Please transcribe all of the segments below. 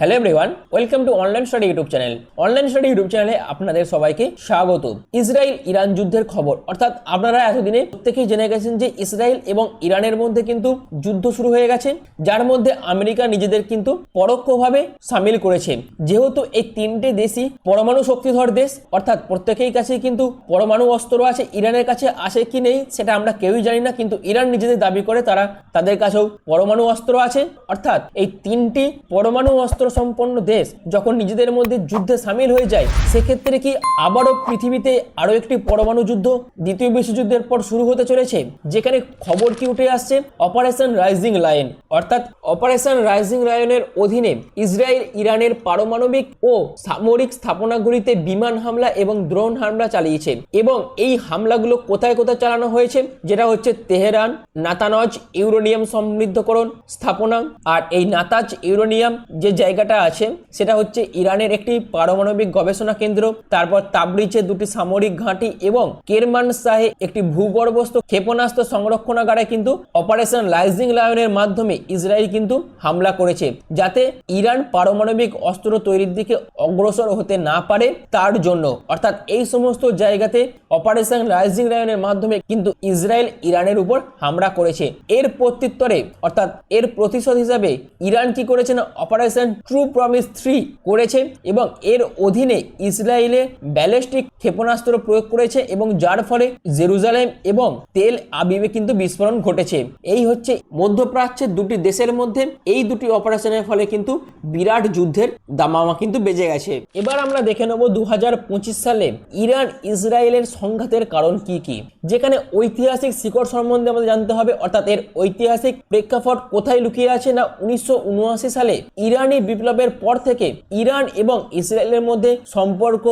Hello everyone welcome to online study YouTube channel online study YouTube চ্যানেলে আপনাদের সবাইকে স্বাগত ইসরায়েল ইরান যুদ্ধের খবর। অর্থাৎ আপনারা এতদিনে প্রত্যেকেই জেনে গেছেন যে ইসরায়েল এবং ইরানের মধ্যে কিন্তু যুদ্ধ শুরু হয়ে গেছে, যার মধ্যে আমেরিকা নিজেদের কিন্তু পরোক্ষভাবে সামিল করেছে। যেহেতু এই তিনটে দেশই পরমাণু শক্তিধর দেশ, অর্থাৎ প্রত্যেকেই কাছে কিন্তু পরমাণু অস্ত্র আছে, ইরানের কাছে আছে কি নেই সেটা আমরা কেউই জানি না, কিন্তু ইরান নিজেদের দাবি করে তারা তাদের কাছেও পরমাণু অস্ত্র আছে। অর্থাৎ এই তিনটি পরমাণু অস্ত্র সম্পন্ন দেশ যখন নিজেদের মধ্যে যুদ্ধে সামিল হয়ে যায়, সেক্ষেত্রে কি আবারও পৃথিবীতে আরও একটি পরমাণু যুদ্ধ দ্বিতীয় বিশ্বযুদ্ধের পর শুরু হতে চলেছে? যেখানে খবর কি উঠে আসছে? অপারেশন রাইজিং লায়ন অর্থাৎ অপারেশন রাইজিং লায়নের অধীনে ইসরায়েল, ইরানের পারমাণবিক ও সামরিক স্থাপনাগুলিতে বিমান হামলা এবং ড্রোন হামলা চালিয়েছে এবং এই হামলাগুলো কোথায় কোথায় চালানো হয়েছে? যেটা হচ্ছে তেহরান, নাতানজ ইউরোনিয়াম সমৃদ্ধকরণ স্থাপনা আর এই নাতাজ ইউরোনিয়াম যে জায়গাটা আছে, সেটা হচ্ছে ইরানের একটি পারমাণবিক গবেষণা কেন্দ্র, তারপর তাবরিজে দুটি সামরিক ঘাঁটি এবং কেরমান শাহে একটি ভূগর্ভস্থ ক্ষেপণাস্ত্র সংরক্ষণাগারে কিন্তু অপারেশন লাইজিং লায়নের মাধ্যমে ইসরায়েল কিন্তু হামলা করেছে, যাতে ইরান পারমাণবিক অস্ত্র তৈরির দিকে অগ্রসর হতে না পারে তার জন্য। অর্থাৎ এই সমস্ত জায়গাতে অপারেশন রাইজিং লায়নের মাধ্যমে কিন্তু ইসরায়েল ইরানের উপর হামলা করেছে। এর প্রত্যুত্তরে, অর্থাৎ এর প্রতিশোধ হিসাবে ইরান কি করেছে না, অপারেশন ট্রু প্রমিস থ্রি করেছে এবং এর অধীনে ইসরায়েলে ব্যালিস্টিক ক্ষেপণাস্ত্র প্রয়োগ করেছে এবং যার ফলে জেরুজালেম এবং তেল আবিবে কিন্তু বিস্ফোরণ ঘটেছে। এই হচ্ছে মধ্যপ্রাচ্যের দুটি দেশের মধ্যে, এই দুটি অপারেশনের ফলে কিন্তু বিরাট যুদ্ধের দামামা কিন্তু বেজে গেছে। এবার আমরা দেখে নেব দু হাজার পঁচিশ সালে ইরান ইসরায়েলের সংঘাতের কারণ কি কি। যেখানে ঐতিহাসিক শিকড় সম্বন্ধে আমাদের জানতে হবে, অর্থাৎ এর ঐতিহাসিক প্রেক্ষাপট কোথায় লুকিয়ে আছে না উনিশশো উনআশি সালে ইরানি বিপ্লবের পর থেকে ইরান এবং ইসরায়েলের মধ্যে সম্পর্ক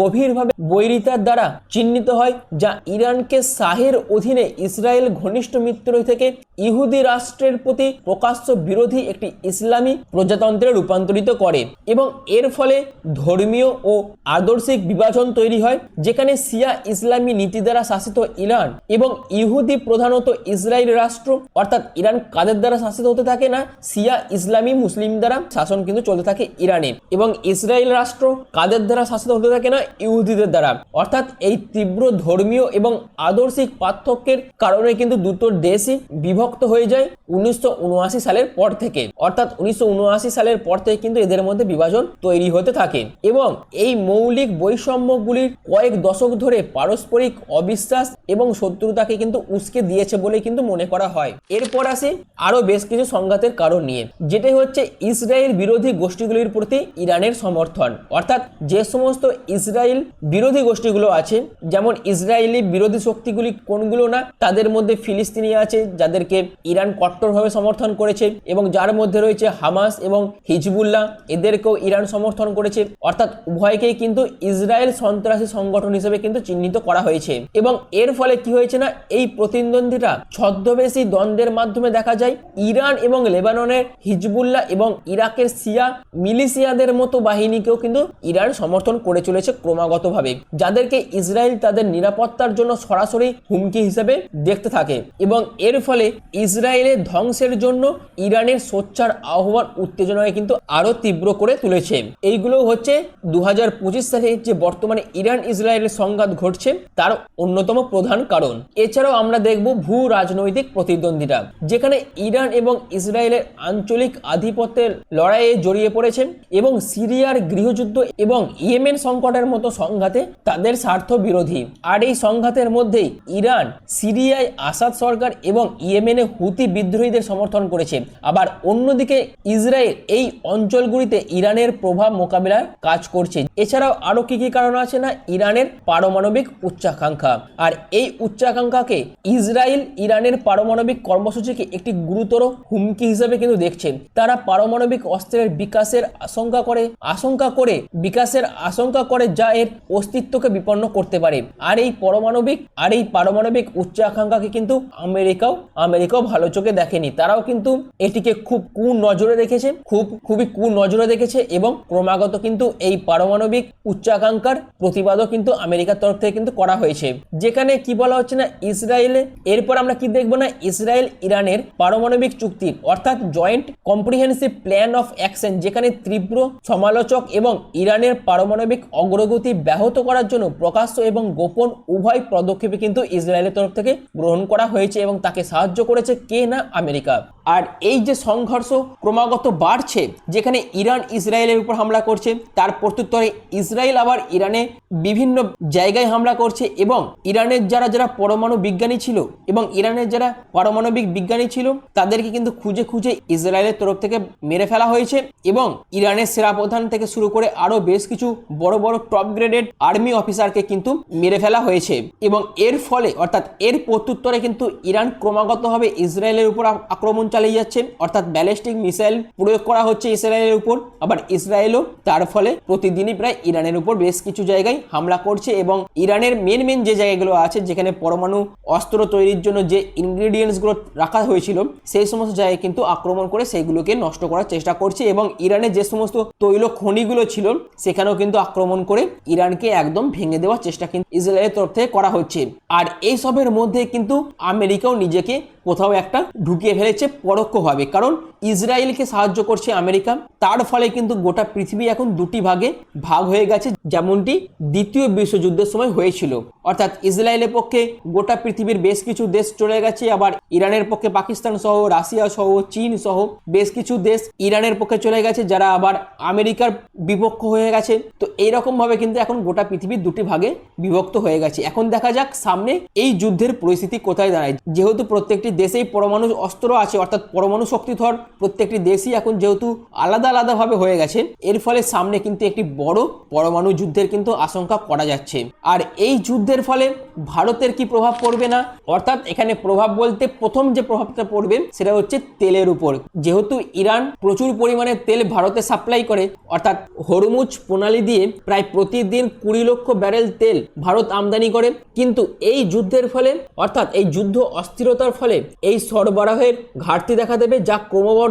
গভীরভাবে বৈরিতার দ্বারা চিহ্নিত হয়, যা ইরানকে শাহের অধীনে ইসরায়েল ঘনিষ্ঠ মিত্র থেকে ইহুদি রাষ্ট্রের প্রতি প্রকাশ্য বিরোধী একটি ইসলামী প্রজাতন্ত্রে রূপান্তরিত করে এবং এর ফলে ধর্মীয় ও আদর্শিক বিভাজন তৈরি হয়, যেখানে সিয়া ইসলামী নীতি দ্বারা শাসিত ইরান এবং ইহুদি প্রধানত ইসরায়েল রাষ্ট্র, অর্থাৎ ইরান কাদের দ্বারা শাসিত হতে থাকে না সিয়া ইসলামী মুসলিম দ্বারা শাসন কিন্তু চলতে থাকে ইরানে। এবং ইসরায়েল রাষ্ট্র কাদের দ্বারা শাসিত হতে থাকে না? ইহুদিদের দ্বারা। অর্থাৎ এই তীব্র ধর্মীয় এবং আদর্শিক পার্থক্যের কারণে কিন্তু দুটো দেশই বিভক্ত হয়ে যায় উনিশশো উনআশি সালের পর থেকে। অর্থাৎ উনিশশো উনআশি সালের পর থেকে কিন্তু এদের মধ্যে বিভাজন তৈরি হতে থাকে। এবং এই মৌলিক বৈষম্যগুলির কয়েক দশক ধরে পারস্পরিক অবিশ্বাস এবং শত্রুতাকে কিন্তু উস্কে দিয়েছে বলে কিন্তু মনে করা হয়। এরপর আসে আরও বেশ কিছু সংঘাতের কারণ নিয়ে। যেটাই হচ্ছে ইসরায়েল বিরোধী গোষ্ঠীগুলির প্রতি ইরানের সমর্থন। অর্থাৎ যে সমস্ত ইসরায়েল বিরোধী গোষ্ঠীগুলো আছে, যেমন ইসরায়েলি বিরোধী শক্তিগুলি কোনগুলো না, তাদের মধ্যে ফিলিস্তিনি আছে, যাদেরকে ইরান কট্টরভাবে সমর্থন করেছে এবং যার মধ্যে রয়েছে হামাস এবং হিজবুল্লাহ, এদেরকেও ইরান সমর্থন করেছে। অর্থাৎ উভয়কেই কিন্তু ইসরায়েল সন্ত্রাসী সংগঠন হিসেবে কিন্তু চিহ্নিত করা হয়েছে। এবং এর ফলে কি হয়েছে না, এই প্রতিদ্বন্দ্বীরা ছদ্মবেশী দ্বন্দ্বের মাধ্যমে দেখা যায়, ইরান এবং লেবাননের হিজবুল্লাহ এবং ইরাকের সিয়া মিলিশিয়াদের মতো বাহিনীকেও কিন্তু ইরান সমর্থন করে চলেছে ক্রমাগতভাবে, যাদেরকে ইসরায়েল তাদের নিরাপত্তার জন্য সরাসরি হুমকি হিসেবে দেখতে থাকে এবং এর ফলে ইসরায়েলের ধ্বংসের জন্য ইরানের সোচ্চার আহ্বান উত্তেজনাকে কিন্তু আরও তীব্র করে তুলেছে। এইগুলো হচ্ছে দু হাজার পঁচিশ সালে যে বর্তমানে ইরান ইসরায়েলের সংঘাত ঘটছে, তার অন্যতম প্রধান কারণ। এছাড়াও আমরা দেখব ভূ রাজনৈতিক প্রতিদ্বন্দ্বিতা যেখানে ইরান এবং ইসরায়েলের আঞ্চলিক আধিপত্যের লড়াইয়ে জড়িয়ে পড়েছে এবং সিরিয়ার গৃহযুদ্ধ এবং ইয়েমেন সংকটের মতো সংঘাতে তাদের স্বার্থ বিরোধী। আর এই সংঘাতের মধ্যেই ইরান, সিরিয়ায় আসাদ সরকার এবং ইয়েমেনে হুতি বিদ্রোহীদের সমর্থন করেছে। আবার অন্যদিকে ইসরায়েল এই অঞ্চলগুলিতে ইরানের প্রভাব মোকাবিলার কাজ করছে। এছাড়াও আরও কি কি কারণ আছে না? ইরানের পারমাণবিক উচ্চাকাঙ্ক্ষা। আর এই উচ্চাকাঙ্ক্ষাকে ইসরায়েল ইরানের পারমাণবিক কর্মসূচিকে একটি গুরুতর হুমকি হিসেবে কিন্তু দেখছেন তারা পারমাণবিক অস্ত্রের বিকাশের আশঙ্কা করে আশঙ্কা করে, বিকাশের আশঙ্কা করে যা এর অস্তিত্বকে বিপন্ন করতে পারে। আর এই পারমাণবিক, আর এই পারমাণবিক উচ্চাকাঙ্ক্ষাকে কিন্তু আমেরিকাও আমেরিকাও ভালো চোখে দেখেনি। তারাও কিন্তু এটিকে খুব কু নজরে রেখেছে, খুব, খুবই কু নজরে দেখেছে এবং ক্রমাগত কিন্তু এই পারমাণবিক উচ্চাকাঙ্ক্ষার প্রতিবাদও কিন্তু আমেরিকার তরফ থেকে কিন্তু করা হয়েছে। যেখানে কি বলা হচ্ছে না, ইসরায়েলে, এরপর আমরা কি দেখব না ইসরায়েল ইরানের পারমাণবিক চুক্তি, অর্থাৎ joint comprehensive plan of action যেখানে তীব্র সমালোচক এবং ইরানের পারমাণবিক অগ্রগতি ব্যাহত করার জন্য প্রকাশ্য এবং গোপন উভয় পদক্ষেপে কিন্তু ইসরায়েলের তরফ থেকে গ্রহণ করা হয়েছে এবং তাকে সাহায্য করেছে কে না আমেরিকা। আর এই যে সংঘর্ষ ক্রমাগত বাড়ছে, যেখানে ইরান ইসরায়েলের উপর হামলা করছে, তার প্রত্যুত্তরে ইসরায়েল আবার ইরানে বিভিন্ন জায়গায় হামলা করছে এবং ইরানের যারা যারা পরমাণু বিজ্ঞানী ছিল এবং ইরানের যারা পারমাণবিক বিজ্ঞানী ছিল, তাদেরকে কিন্তু খুঁজে খুঁজে ইসরায়েলের তরফ থেকে মেরে ফেলা হয়েছে এবং ইরানের সেরা প্রধান থেকে শুরু করে আরও বেশ কিছু বড় বড় টপ গ্রেডেড আর্মি অফিসারকে কিন্তু মেরে ফেলা হয়েছে এবং এর ফলে, অর্থাৎ এর প্রত্যুত্তরে কিন্তু ইরান ক্রমাগতভাবে ইসরায়েলের উপর আক্রমণ চালিয়ে যাচ্ছেন। অর্থাৎ ব্যালিস্টিক মিসাইল প্রয়োগ করা হচ্ছে ইসরায়েলের উপর। আবার ইসরায়েলও তার ফলে প্রতিদিনই প্রায় ইরানের উপর বেশ কিছু জায়গায় হামলা করছে এবং ইরানের মেন মেন যে জায়গাগুলো আছে, যেখানে পরমাণু অস্ত্র তৈরির জন্য যে ইনগ্রিডিয়েন্টসগুলো রাখা হয়েছিল, সেই সমস্ত জায়গায় কিন্তু আক্রমণ করে সেইগুলোকে নষ্ট করার চেষ্টা করছে এবং ইরানের যে সমস্ত তৈল খনিগুলো ছিল, সেখানেও কিন্তু আক্রমণ করে ইরানকে একদম ভেঙে দেওয়ার চেষ্টা কিন্তু ইসরায়েলের তরফ থেকে করা হচ্ছে। আর এই সবের মধ্যে কিন্তু আমেরিকাও নিজেকে কোথাও একটা ঢুকিয়ে ফেলেছে পরোক্ষভাবে কারণ ইসরায়েলকে সাহায্য করছে আমেরিকা। তার ফলে কিন্তু গোটা পৃথিবী এখন দুটি ভাগে ভাগ হয়ে গেছে, যেমনটি দ্বিতীয় বিশ্বযুদ্ধের সময় হয়েছিল। অর্থাৎ ইসরায়েলের পক্ষে গোটা পৃথিবীর বেশ কিছু দেশ চলে গেছে, আবার ইরানের পক্ষে পাকিস্তান সহ, রাশিয়া সহ, চীন সহ বেশ কিছু দেশ ইরানের পক্ষে চলে গেছে, যারা আবার আমেরিকার বিপক্ষ হয়ে গেছে। তো এইরকম ভাবে কিন্তু এখন গোটা পৃথিবীর দুটি ভাগে বিভক্ত হয়ে গেছে। এখন দেখা যাক সামনে এই যুদ্ধের পরিস্থিতি কোথায় দাঁড়ায়। যেহেতু প্রত্যেকটি দেশেই পরমাণু অস্ত্র আছে, অর্থাৎ পরমাণু শক্তিধর প্রত্যেকটি দেশই এখন যেহেতু আলাদা আলাদাভাবে হয়ে গেছে, এর ফলে সামনে কিন্তু একটি বড় পরমাণু যুদ্ধের কিন্তু আশঙ্কা করা যাচ্ছে। আর এই যুদ্ধের ফলে ভারতের কি প্রভাব পড়বে না? অর্থাৎ এখানে প্রভাব বলতে প্রথম যে প্রভাবটা পড়বে সেটা হচ্ছে তেলের উপর। যেহেতু ইরান প্রচুর পরিমাণে তেল ভারতে সাপ্লাই করে, অর্থাৎ হরমুজ প্রণালী দিয়ে প্রায় প্রতিদিন কুড়ি লক্ষ ব্যারেল তেল ভারত আমদানি করে। কিন্তু এই যুদ্ধের ফলে, অর্থাৎ এই যুদ্ধ অস্থিরতার ফলে এই সরবরাহের ঘাটতি দেখা দেবে যা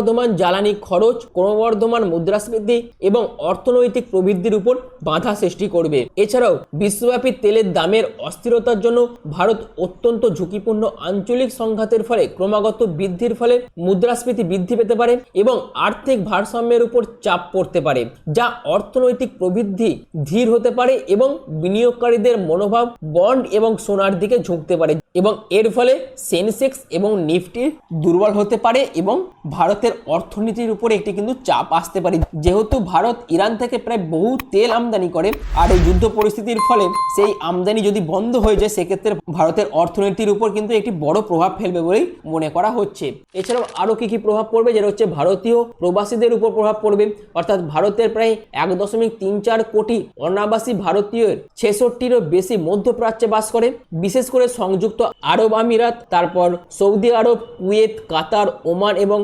ক্রমবর্ধমান জ্বালানি খরচ, ক্রমবর্ধমান মুদ্রাস্ফীতি এবং অর্থনৈতিক প্রবৃদ্ধির উপর বাধা সৃষ্টি করবে। এছাড়াও, বিশ্বব্যাপী তেলের দামের অস্থিরতার জন্য ভারত অত্যন্ত ঝুঁকিপূর্ণ আঞ্চলিক সংঘাতের ফলে ক্রমাগত বৃদ্ধির ফলে মুদ্রাস্ফীতি বৃদ্ধি পেতে পারে এবং আর্থিক ভারসাম্যের উপর চাপ পড়তে পারে, যা অর্থনৈতিক প্রবৃদ্ধি ধীর হতে পারে এবং বিনিয়োগকারীদের মনোভাব, বন্ড এবং সোনার দিকে ঝুঁকতে পারে এবং এর ফলে সেনসেক্স এবং নিফটি দুর্বল হতে পারে এবং ভারতের অর্থনীতির উপরে একটি কিন্তু চাপ আসতে পারে। যেহেতু ভারত ইরান থেকে প্রায় বহু তেল আমদানি করে, আর এই যুদ্ধ পরিস্থিতির ফলে সেই আমদানি যদি বন্ধ হয়ে যায়, সেক্ষেত্রে ভারতের অর্থনীতির উপর কিন্তু একটি বড় প্রভাব ফেলবে বলেই মনে করা হচ্ছে। এছাড়াও আরও কি কি প্রভাব পড়বে? যেটা হচ্ছে ভারতীয় প্রবাসীদের উপর প্রভাব পড়বে। অর্থাৎ ভারতের প্রায় এক দশমিক তিন চার কোটি অনাবাসী ভারতীয়ের ছেষট্টিরও বেশি মধ্যপ্রাচ্যে বাস করে। বিশেষ করে সংযুক্ত আরব আমিরাত, তারপর সৌদি আরব, কুয়েত, কাতার, ওমান এবং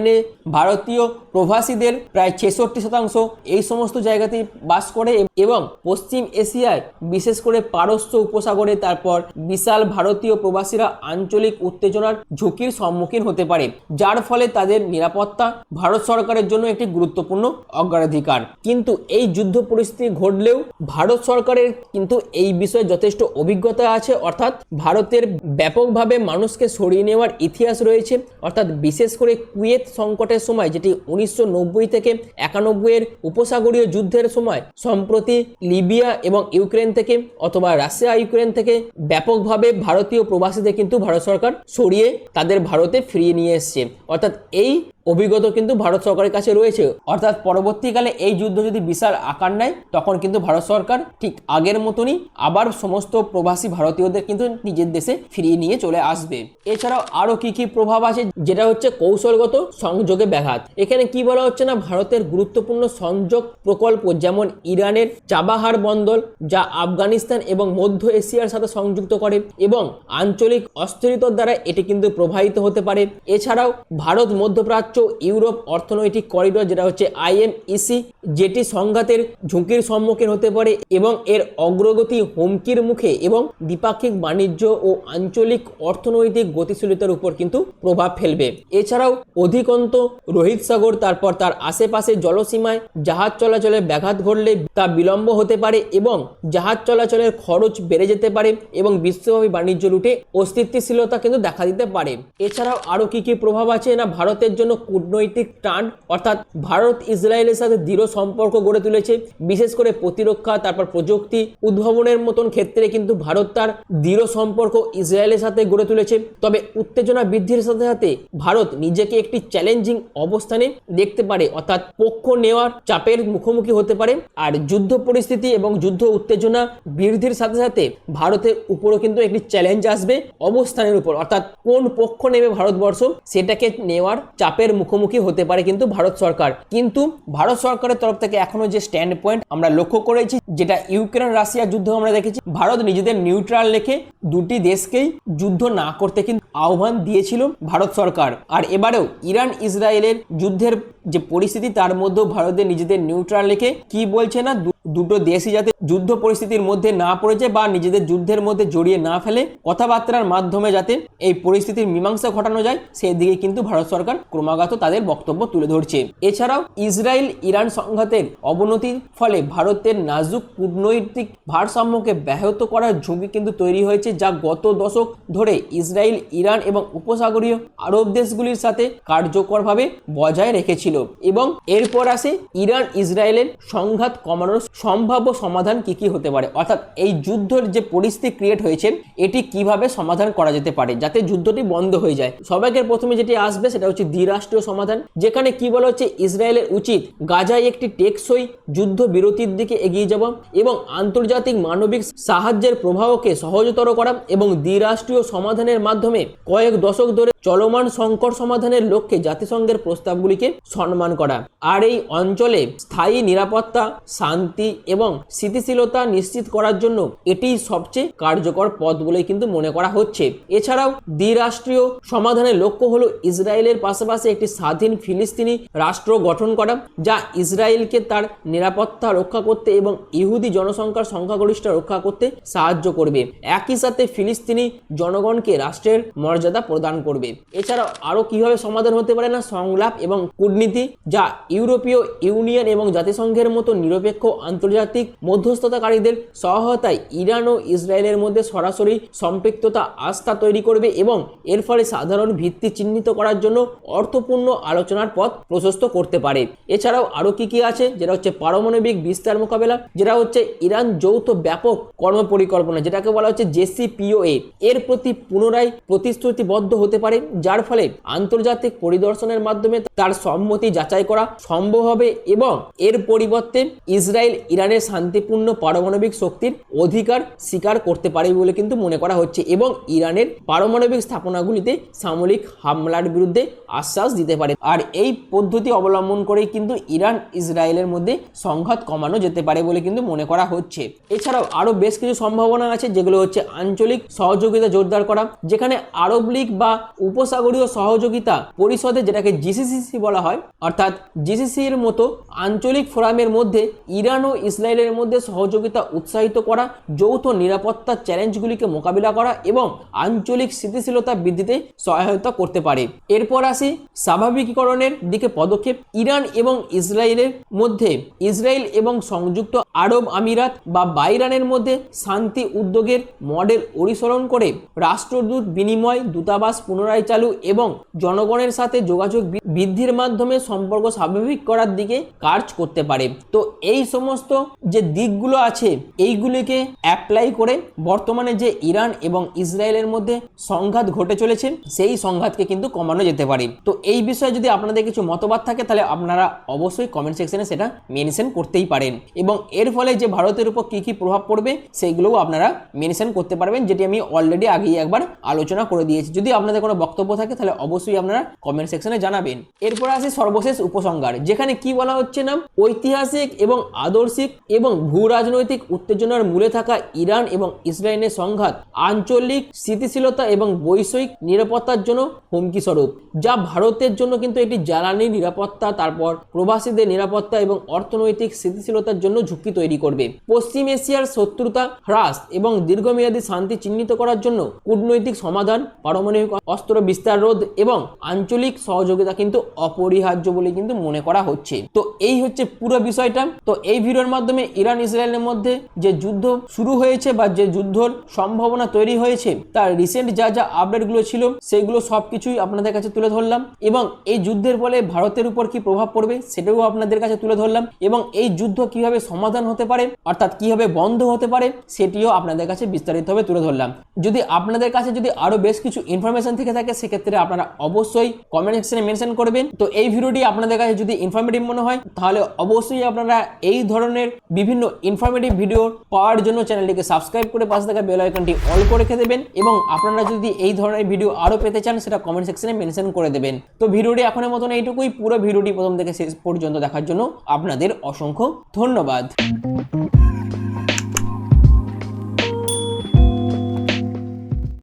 বাইরেনে ভারতীয় প্রবাসীদের প্রায় ছেষট্টি শতাংশ এই সমস্ত জায়গাতেই বাস করে এবং পশ্চিম এশিয়ায় বিশেষ করে পারস্য উপসাগরে তারপর বিশাল ভারতীয় প্রবাসীরা আঞ্চলিক উত্তেজনার ঝুঁকির সম্মুখীন হতে পারে, যার ফলে তাদের নিরাপত্তা ভারত সরকারের জন্য একটি গুরুত্বপূর্ণ অগ্রাধিকার। কিন্তু এই যুদ্ধ পরিস্থিতি ঘটলেও ভারত সরকারের কিন্তু এই বিষয়ে যথেষ্ট অভিজ্ঞতা আছে, অর্থাৎ ভারতের ব্যাপকভাবে মানুষকে সরিয়ে নেওয়ার ইতিহাস রয়েছে, অর্থাৎ বিশেষ করে কুয়েত সংকটের সময়, যেটি উনিশশো থেকে একানব্বই এর উপসাগরীয় যুদ্ধের সময় সম্প্রতি লিবিয়া এবং ইউক্রেন থেকে অথবা রাশিয়া, ইউক্রেন থেকে ব্যাপকভাবে ভারতীয় প্রবাসীদের কিন্তু ভারত সরকার সরিয়ে তাদের ভারতে ফিরিয়ে নিয়ে এসছে। অর্থাৎ এই অভিজ্ঞতা কিন্তু ভারত সরকারের কাছে রয়েছে। অর্থাৎ পরবর্তীকালে এই যুদ্ধ যদি বিশাল আকার নেয়, তখন কিন্তু ভারত সরকার ঠিক আগের মতনই আবার সমস্ত প্রবাসী ভারতীয়দের কিন্তু নিজের দেশে ফিরিয়ে নিয়ে চলে আসবে। এছাড়াও আরও কি কি প্রভাব আছে, যেটা হচ্ছে কৌশলগত সংযোগে ব্যাঘাত। এখানে কি বলা হচ্ছে না, ভারতের গুরুত্বপূর্ণ সংযোগ প্রকল্প যেমন ইরানের চাবাহার বন্দর, যা আফগানিস্তান এবং মধ্য এশিয়ার সাথে সংযুক্ত করে, এবং আঞ্চলিক অস্থিরতার দ্বারা এটি কিন্তু প্রবাহিত হতে পারে। এছাড়াও ভারত মধ্যপ্রাচ্য ইউরোপ অর্থনৈতিক করিডোর, যেটা হচ্ছে আইএমইসি যেটি সংঘাতের ঝুঁকির সম্মুখীন হতে পারে এবং এর অগ্রগতি হুমকির মুখে এবং দ্বিপাক্ষিক বাণিজ্য ও আঞ্চলিক অর্থনৈতিক গতিশীলতার উপর কিন্তু প্রভাব ফেলবে। এছাড়াও অধিকন্ত রোহিত সাগর, তারপর তার আশেপাশে জলসীমায় জাহাজ চলাচলে ব্যাঘাত ঘটলে তা বিলম্ব হতে পারে এবং জাহাজ চলাচলের খরচ বেড়ে যেতে পারে এবং বিশ্বব্যাপী বাণিজ্য লুটে অস্তিত্বশীলতা কিন্তু দেখা দিতে পারে। এছাড়াও আরও কি কি প্রভাব আছে না ভারতের জন্য কূটনৈতিক টান, অর্থাৎ ভারত ইসরায়েলের সাথে দৃঢ় সম্পর্ক গড়ে তুলেছে। বিশেষ করে প্রতিরক্ষা, তারপর প্রযুক্তি উদ্ভাবনের মতন ক্ষেত্রে কিন্তু ভারত তার দৃঢ় সম্পর্ক ইসরায়েলের সাথে গড়ে তুলেছে। তবে উত্তেজনা বৃদ্ধির সাথে সাথে ভারত নিজেকে একটি চ্যালেঞ্জিং অবস্থানে দেখতে পারে, অর্থাৎ পক্ষ নেওয়ার চাপের মুখোমুখি হতে পারে। আর যুদ্ধ পরিস্থিতি এবং যুদ্ধ উত্তেজনা বৃদ্ধির সাথে সাথে ভারতের উপরও কিন্তু একটি চ্যালেঞ্জ আসবে অবস্থানের উপর। অর্থাৎ কোন পক্ষ নেবে ভারতবর্ষ, সেটাকে নেওয়ার চাপের মুখোমুখি হতে পারে কিন্তু ভারত সরকার। কিন্তু ভারত সরকারের তরফ থেকে এখনও যে স্ট্যান্ড পয়েন্ট আমরা লক্ষ্য করেছি, যেটা ইউক্রেন রাশিয়া যুদ্ধ আমরা দেখেছি, ভারত নিজেদের নিউট্রাল রেখে দুটি দেশকেই যুদ্ধ না করতে কিন্তু আহ্বান দিয়েছিল ভারত সরকার। আর এবারেও ইরান ইসরায়েলের যুদ্ধের যে পরিস্থিতি, তার মধ্যেও ভারতের নিজেদের নিউট্রাল রেখে কি বলছে না দুটো দেশই যাতে যুদ্ধ পরিস্থিতির মধ্যে না পড়ে যায় বা নিজেদের যুদ্ধের মধ্যে জড়িয়ে না ফেলে কথাবার্তার মাধ্যমে যাতে এই পরিস্থিতির মীমাংসা ঘটানো যায় সেই দিকে কিন্তু ভারত সরকার ক্রমাগত তাদের বক্তব্য তুলে ধরছে। এছাড়াও ইসরায়েল ইরান সংঘাতের অবনতির ফলে ভারতের নাজুক কূটনৈতিক ভারসাম্যকে ব্যাহত করার ঝুঁকি কিন্তু তৈরি হয়েছে যা গত দশক ধরে ইসরায়েল, ইরান এবং উপসাগরীয় আরব দেশগুলির সাথে কার্যকরভাবে বজায় রেখেছিল। এবং এরপর আসে ইরান ইসরায়েলের সংঘাত কমানোর সম্ভাব্য সমাধান কি কি হতে পারে? অর্থাৎ এই যুদ্ধের যে পরিস্থিতি ক্রিয়েট হয়েছে, এটি কীভাবে সমাধান করা যেতে পারে যাতে যুদ্ধটি বন্ধ হয়ে যায়? সবাইকে প্রথমে যেটি আসবে সেটা হচ্ছে দ্বিরাষ্ট্রীয় সমাধান, যেখানে কি বলা হচ্ছে, ইসরায়েলের উচিত গাজায় একটি টেকসই যুদ্ধ বিরতির দিকে এগিয়ে যাওয়া এবং আন্তর্জাতিক মানবিক সাহায্যের প্রবাহকে সহজতর করা এবং দ্বিরাষ্ট্রীয় সমাধানের মাধ্যমে কয়েক দশক ধরে চলমান সংকট সমাধানের লক্ষ্যে জাতিসংঘের প্রস্তাবগুলিকে সম্মান করা। আর এই অঞ্চলে স্থায়ী নিরাপত্তা, শান্তি এবং স্থিতিশীলতা নিশ্চিত করার জন্য এটি সবচেয়ে কার্যকর পথ বলে কিন্তু মনে করা হচ্ছে। এছাড়াও দ্বিরাষ্ট্রীয় সমাধানের লক্ষ্য হলো ইসরায়েলের পাশাপাশি একটি স্বাধীন ফিলিস্তিনি রাষ্ট্র গঠন করা, যা ইসরায়েলকে তার নিরাপত্তা রক্ষা করতে এবং ইহুদি জনসংখ্যার সংখ্যাগরিষ্ঠ রক্ষা করতে সাহায্য করবে। একই সাথে ফিলিস্তিনি জনগণকে রাষ্ট্রের মর্যাদা প্রদান করবে। এছাড়াও আরও কীভাবে সমাধান হতে পারে না সংলাপ এবং কূটনীতি, যা ইউরোপীয় ইউনিয়ন এবং জাতিসংঘের মতো নিরপেক্ষ আন্তর্জাতিক মধ্যস্থতাকারীদের সহায়তায় ইরান ও ইসরায়েলের মধ্যে সরাসরি সম্পৃক্ততা আস্থা তৈরি করবে এবং এর ফলে সাধারণ ভিত্তি চিহ্নিত করার জন্য অর্থপূর্ণ আলোচনার পথ প্রশস্ত করতে পারে। এছাড়াও আরও কি কি আছে? যেটা হচ্ছে পারমাণবিক বিস্তার মোকাবেলা, যেটা হচ্ছে ইরান যৌথ ব্যাপক কর্মপরিকল্পনা, যেটাকে বলা হচ্ছে জেসিপিওএ। এর প্রতি পুনরায় প্রতিশ্রুতিবদ্ধ হতে পারে যার ফলে আন্তর্জাতিক পরিদর্শনের মাধ্যমে তার সম্মতি যাচাই করা সম্ভব হবে এবং এর পরিবর্তে ইসরায়েল ইরানের শান্তিপূর্ণ পারমাণবিক শক্তির অধিকার স্বীকার করতে পারে বলে কিন্তু মনে করা হচ্ছে এবং ইরানের পারমাণবিক স্থাপনাগুলিতে সামরিক হামলার বিরুদ্ধে আশ্বাস দিতে পারে। আর এই পদ্ধতি অবলম্বন করেই কিন্তু ইরান ইসরায়েলের মধ্যে সংঘাত কমানো যেতে পারে বলে কিন্তু মনে করা হচ্ছে। এছাড়াও আরও বেশ কিছু সম্ভাবনা আছে, যেগুলো হচ্ছে আঞ্চলিক সহযোগিতা জোরদার করা, যেখানে আরব লীগ বা উপসাগরীয় সহযোগিতা পরিষদে যেটাকে জিসিসিসি বলা হয়, অর্থাৎ জিসিসি এর মতো আঞ্চলিক ফোরামের মধ্যে ইরান ও ইসরায়েলের মধ্যে সহযোগিতা উৎসাহিত করা, যৌথ নিরাপত্তা চ্যালেঞ্জগুলিকে মোকাবিলা করা এবং আঞ্চলিক স্থিতিশীলতা বৃদ্ধিতে সহায়তা করতে পারে। এরপর আসি স্বাভাবিকীকরণের দিকে পদক্ষেপ। ইরান এবং ইসরায়েলের মধ্যে ইসরায়েল এবং সংযুক্ত আরব আমিরাত বা বাইরানের মধ্যে শান্তি উদ্যোগের মডেল অনুসরণ করে রাষ্ট্রদূত বিনিময় দূতাবাস পুনরায় চালু এবং জনগণের সাথে যোগাযোগ বৃদ্ধির মাধ্যমে সম্পর্ক স্বাভাবিক করার দিকে কাজ করতে পারে। তো এই সমস্ত যে দিকগুলো আছে, এইগুলিকে অ্যাপ্লাই করে বর্তমানে যে ইরান এবং ইসরায়েলের মধ্যে সংঘাত ঘটে চলেছে, সেই সংঘাতকে কিন্তু কমানো যেতে পারে। তো এই বিষয়ে যদি আপনাদের কিছু মতবাদ থাকে, তাহলে আপনারা অবশ্যই কমেন্ট সেকশনে সেটা মেনশন করতেই পারেন। এবং এর ফলে যে ভারতের উপর কী কী প্রভাব পড়বে, সেইগুলোও আপনারা মেনশন করতে পারবেন, যেটি আমি অলরেডি আগেই একবার আলোচনা করে দিয়েছি। যদি আপনাদের কোনো বক্তব্য থাকে, তাহলে অবশ্যই আপনারা কমেন্ট সেকশনে জানাবেন। এরপর আসি সর্বশেষ উপসংহার, যেখানে কি বলা হচ্ছে না ঐতিহাসিক এবং আদর্শিক এবং ভূ রাজনৈতিক উত্তেজনার মূলে থাকা ইরান এবং ইসরায়েলের সংঘাত, আঞ্চলিক স্থিতিশীলতা এবং বৈষয়িক নিরাপত্তার জন্য হুমকি স্বরূপ যা ভারতের জন্য কিন্তু এটি জ্বালানি নিরাপত্তা, তারপর প্রবাসীদের নিরাপত্তা এবং অর্থনৈতিক স্থিতিশীলতার জন্য ঝুঁকি তৈরি করবে। পশ্চিম এশিয়ার শত্রুতা হ্রাস এবং দীর্ঘমেয়াদী শান্তি চিহ্নিত করার জন্য কূটনৈতিক সমাধান, পারমাণবিক অস্ত্র বিস্তার রোধ এবং আঞ্চলিক সহযোগিতা কিন্তু অপরিহার্য বলে কিন্তু মনে করা হচ্ছে। তো এই হচ্ছে পুরো বিষয়টা। তো এই ভিডিওর মাধ্যমে ইরান ইসরায়েলের মধ্যে যে যুদ্ধ শুরু হয়েছে বা যে যুদ্ধর সম্ভাবনা তৈরি হয়েছে, তার রিসেন্ট যা যা আপডেটগুলো ছিল, সেগুলো সব কিছুই আপনাদের কাছে তুলে ধরলাম এবং এই যুদ্ধের ফলে ভারতের উপর কি প্রভাব পড়বে সেটাও আপনাদের কাছে তুলে ধরলাম এবং এই যুদ্ধ কীভাবে সমাধান হতে পারে, অর্থাৎ কীভাবে বন্ধ হতে পারে, সেটিও আপনাদের কাছে বিস্তারিতভাবে তুলে ধরলাম। যদি আপনাদের কাছে যদি আরও বেশ কিছু ইনফরমেশন থেকে থাকে সেক্ষেত্রে আপনারা অবশ্যই কমেন্ট সেকশনে মেনশন করবেন। তো এই ভিডিওটি আপনাদের কাছে যদি ইনফরমেটিভ মনে হয়, তাহলে অবশ্যই আপনারা এই ধরনের বিভিন্ন ইনফরমেটিভ ভিডিও পাওয়ার জন্য চ্যানেলটিকে সাবস্ক্রাইব করে পাশে থাকা বেল আইকনটি অল করে রেখে দেবেন এবং আপনারা যদি এই ধরনের ভিডিও আরও পেতে চান, সেটা কমেন্ট সেকশনে মেনশন করে দেবেন। তো ভিডিওটি এখনের মতন এইটুকুই। পুরো ভিডিওটি প্রথম থেকে শেষ পর্যন্ত দেখার জন্য আপনাদের অসংখ্য ধন্যবাদ।